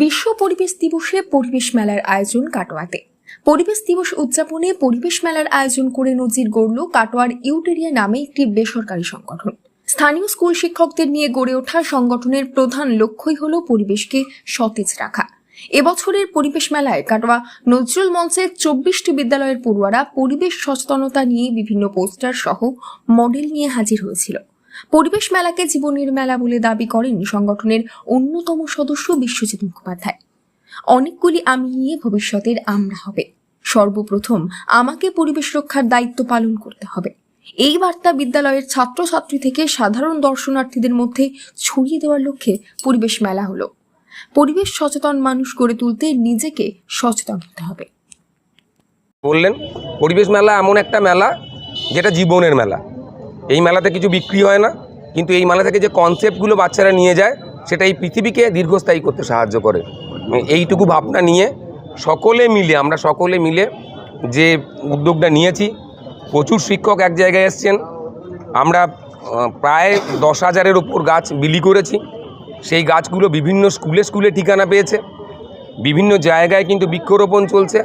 বিশ্ব পরিবেশ দিবসে পরিবেশ মেলার আয়োজন কাটোয়াতে। পরিবেশ দিবস উদযাপনে পরিবেশ মেলার আয়োজন করে নজির গড়ল কাটোয়ার ইউটেরিয়া নামে একটি বেসরকারি সংগঠন। স্থানীয় স্কুল শিক্ষকদের নিয়ে গড়ে ওঠা সংগঠনের প্রধান লক্ষ্যই হল পরিবেশকে সতেজ রাখা। এবছরের পরিবেশ মেলায় কাটোয়া নজরুল মঞ্চে চব্বিশটি বিদ্যালয়ের পড়ুয়ারা পরিবেশ সচেতনতা নিয়ে বিভিন্ন পোস্টার সহ মডেল নিয়ে হাজির হয়েছিল। পরিবেশ মেলাকে জীবনের মেলা বলে দাবি করেন সংগঠনের অন্যতম সদস্য বিশ্বজিৎ মুখোপাধ্যায়। অনেকগুলি আমি নিয়ে ভবিষ্যতের আমরা হবে। সর্বপ্রথম আমাকে পরিবেশ রক্ষার দায়িত্ব পালন করতে হবে। এই বার্তা বিদ্যালয়ের ছাত্রছাত্রী থেকে সাধারণ দর্শনার্থীদের মধ্যে ছড়িয়ে দেওয়ার লক্ষ্যে পরিবেশ মেলা হলো। পরিবেশ সচেতন মানুষ গড়ে তুলতে নিজেকে সচেতন হতে হবে। বললেন, পরিবেশ মেলা এমন একটা মেলা যেটা জীবনের মেলা। এই মেলাতে কিছু বিক্রি হয় না, কিন্তু এই মেলা থেকে যে কনসেপ্টগুলো বাচ্চারা নিয়ে যায়, সেটা এই পৃথিবীকে দীর্ঘস্থায়ী করতে সাহায্য করে। এইটুকু ভাবনা নিয়ে সকলে মিলে, আমরা সকলে মিলে যে উদ্যোগটা নিয়েছি, প্রচুর শিক্ষক এক জায়গায় এসছেন। আমরা প্রায় দশ হাজারের ওপর গাছ বিলি করেছি। সেই গাছগুলো বিভিন্ন স্কুলে স্কুলে ঠিকানা পেয়েছে। বিভিন্ন জায়গায় কিন্তু বৃক্ষরোপণ চলছে।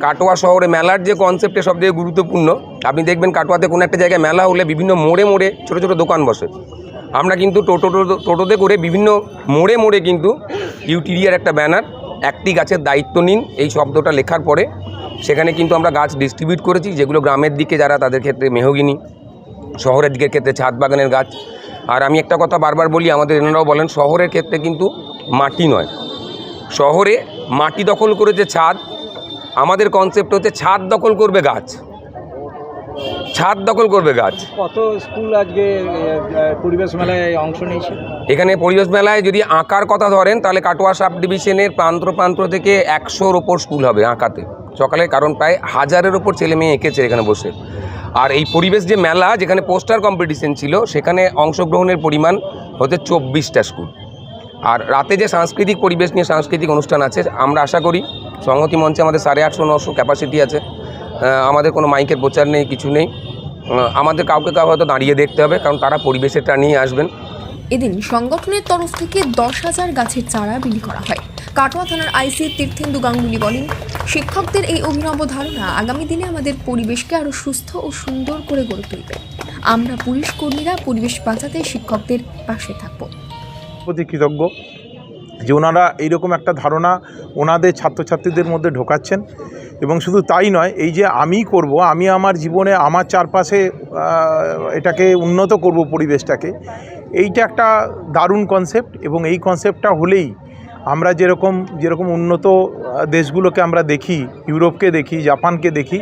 কাটোয়া শহরে মেলার যে কনসেপ্টে সব থেকে গুরুত্বপূর্ণ, আপনি দেখবেন কাটোয়াতে কোনো একটা জায়গায় মেলা হলে বিভিন্ন মোড়ে মোড়ে ছোটো ছোটো দোকান বসে। আমরা কিন্তু টোটো টোটো- টোটোতে করে বিভিন্ন মোড়ে মোড়ে কিন্তু ইউটিরিয়ার একটা ব্যানার, একটি গাছের দায়িত্ব নিন, এই শব্দটা লেখার পরে সেখানে কিন্তু আমরা গাছ ডিস্ট্রিবিউট করেছি, যেগুলো গ্রামের দিকে যারা তাদের ক্ষেত্রে মেহগিনি, শহরের দিকের ক্ষেত্রে ছাদ বাগানের গাছ। আর আমি একটা কথা বারবার বলি, আমাদের এনারাও বলেন, শহরের ক্ষেত্রে কিন্তু মাটি নয়। শহরে মাটি দখল করেছে ছাদ। আমাদের কনসেপ্ট হচ্ছে ছাদ দখল করবে গাছ। ছাদ দখল করবে গাছ। কত স্কুল আজকে পরিবেশ মেলায় অংশ নিয়েছে? এখানে পরিবেশ মেলায় যদি আঁকার কথা ধরেন তাহলে কাটোয়া সাব ডিভিশনের প্রান্ত প্রান্ত থেকে একশোর ওপর স্কুল হবে আঁকাতে। সকালে কারণ প্রায় হাজারের ওপর ছেলে মেয়ে এঁকেছে এখানে বসে। আর এই পরিবেশ যে মেলা যেখানে পোস্টার কম্পিটিশন ছিল সেখানে অংশগ্রহণের পরিমাণ হচ্ছে চব্বিশটা স্কুল। আর রাতে যে সাংস্কৃতিক পরিবেশ নিয়ে সাংস্কৃতিক অনুষ্ঠান আছে, আমরা আশা করি সংহতি মঞ্চে আমাদের সাড়ে আটশো, নশো ক্যাপাসিটি আছে। আমাদের কোনো মাইকের প্রচার নেই, কিছু নেই। আমাদের কাউকে কাউ হয়তো দাঁড়িয়ে দেখতে হবে, কারণ তারা পরিবেশেরটা নিয়ে আসবেন। এদিন সংগঠনের তরফ থেকে দশ হাজার গাছের চারা বিলি করা হয়। কাটোয়া থানার আইসি তীর্থেন্দু গাঙ্গুলি বলেন, শিক্ষকদের এই অভিনব ধারণা আগামী দিনে আমাদের পরিবেশকে আরও সুস্থ ও সুন্দর করে গড়ে তুলবে। আমরা পুলিশ কর্মীরা পরিবেশ বাঁচাতে শিক্ষকদের পাশে থাকব। প্রতি কৃতজ্ঞ যে ওনারা এইরকম একটা ধারণা ওনাদের ছাত্রছাত্রীদের মধ্যে ঢোকাচ্ছেন এবং শুধু তাই নয়, এই যে আমি করব, আমি আমার জীবনে আমার চারপাশে এটাকে উন্নত করব পরিবেশটাকে, এইটা একটা দারুণ কনসেপ্ট এবং এই কনসেপ্টটা হলেই আমরা যেরকম যেরকম উন্নত দেশগুলোকে আমরা দেখি, ইউরোপকে দেখি, জাপানকে দেখি,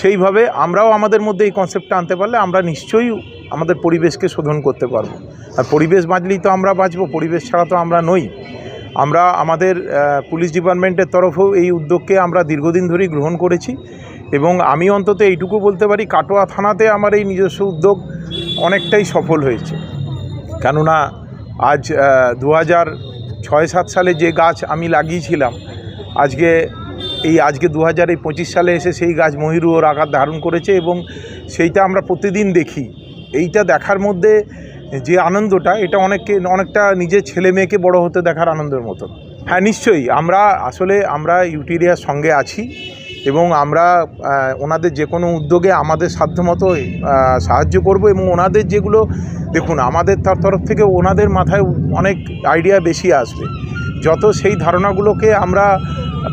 সেইভাবে আমরাও আমাদের মধ্যে এই কনসেপ্টটা আনতে পারলে আমরা নিশ্চয়ই আমাদের পরিবেশকে শোধন করতে পারব। আর পরিবেশ বাঁচলেই তো আমরা বাঁচবো, পরিবেশ ছাড়া তো আমরা নই। আমরা, আমাদের পুলিশ ডিপার্টমেন্টের তরফেও এই উদ্যোগকে আমরা দীর্ঘদিন ধরেই গ্রহণ করেছি এবং আমি অন্তত এইটুকু বলতে পারি, কাটোয়া থানাতে আমার এই নিজস্ব উদ্যোগ অনেকটাই সফল হয়েছে। কেননা, আজ দু হাজার ছয় সাত সালে যে গাছ আমি লাগিয়েছিলাম, আজকে এই, আজকে দু হাজার সালে এসে সেই গাছ মহিরুহর আকার ধারণ করেছে এবং সেইটা আমরা প্রতিদিন দেখি। এইটা দেখার মধ্যে যে আনন্দটা, এটা অনেককে, অনেকটা নিজের ছেলে মেয়েকে বড় হতে দেখার আনন্দের মতো হ্যাঁ নিশ্চয়ই, আমরা আসলে, আমরা ইউটিরিয়ার সঙ্গে আছি এবং আমরা ওনাদের যে কোনো উদ্যোগে আমাদের সাধ্যমতো সাহায্য করব এবং ওনাদের যেগুলো, দেখুন, আমাদের তার তরফ থেকে ওনাদের মাথায় অনেক আইডিয়া বেশি আসবে। যত সেই ধারণাগুলোকে আমরা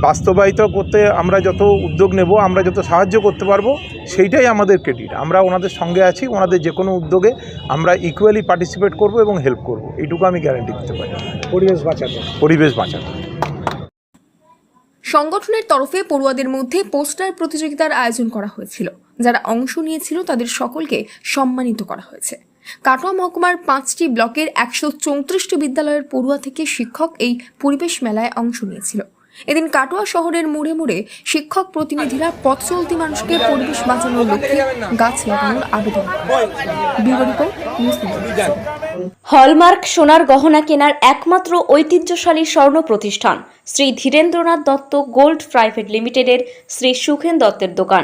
বাস্তবায়িত করতে আমরা যত উদ্যোগ নেব আমরা যত সাহায্য করতে পারব সেইটাই আমাদের ক্রেডিট। আমরা ওনাদের সঙ্গে আছি ওনাদের যে কোনো উদ্যোগে আমরা ইকুয়ালি পার্টিসিপেট করব এবং হেল্প করব। এইটুকু আমি গ্যারান্টি দিতে পারি। পরিবেশ বাঁচাতে। পরিবেশ বাঁচাতে। সংগঠনের তরফে পড়ুয়াদের মধ্যে পোস্টার প্রতিযোগিতার আয়োজন করা হয়েছিল যারা অংশ নিয়েছিল তাদের সকলকে সম্মানিত করা হয়েছে। কাটোয়া মহকুমার পাঁচটি ব্লকের একশো চৌত্রিশটি বিদ্যালয়ের পড়ুয়া থেকে শিক্ষক এই পরিবেশ মেলায় অংশ নিয়েছিল। এদিন কাটোয়া শহরের মোড়ে মোড়ে শিক্ষক প্রতিনিধিরা পথ চলতি মানুষকে পরিবেশ বাঁচানোর লক্ষ্যে গাছ লাগানোর আবেদন। হলমার্ক সোনার গহনা কেনার একমাত্র ঐতিহ্যশালী স্বর্ণ প্রতিষ্ঠান শ্রী ধীরেন্দ্রনাথ দত্ত গোল্ড প্রাইভেট লিমিটেডের শ্রী সুখেন দত্তের দোকান।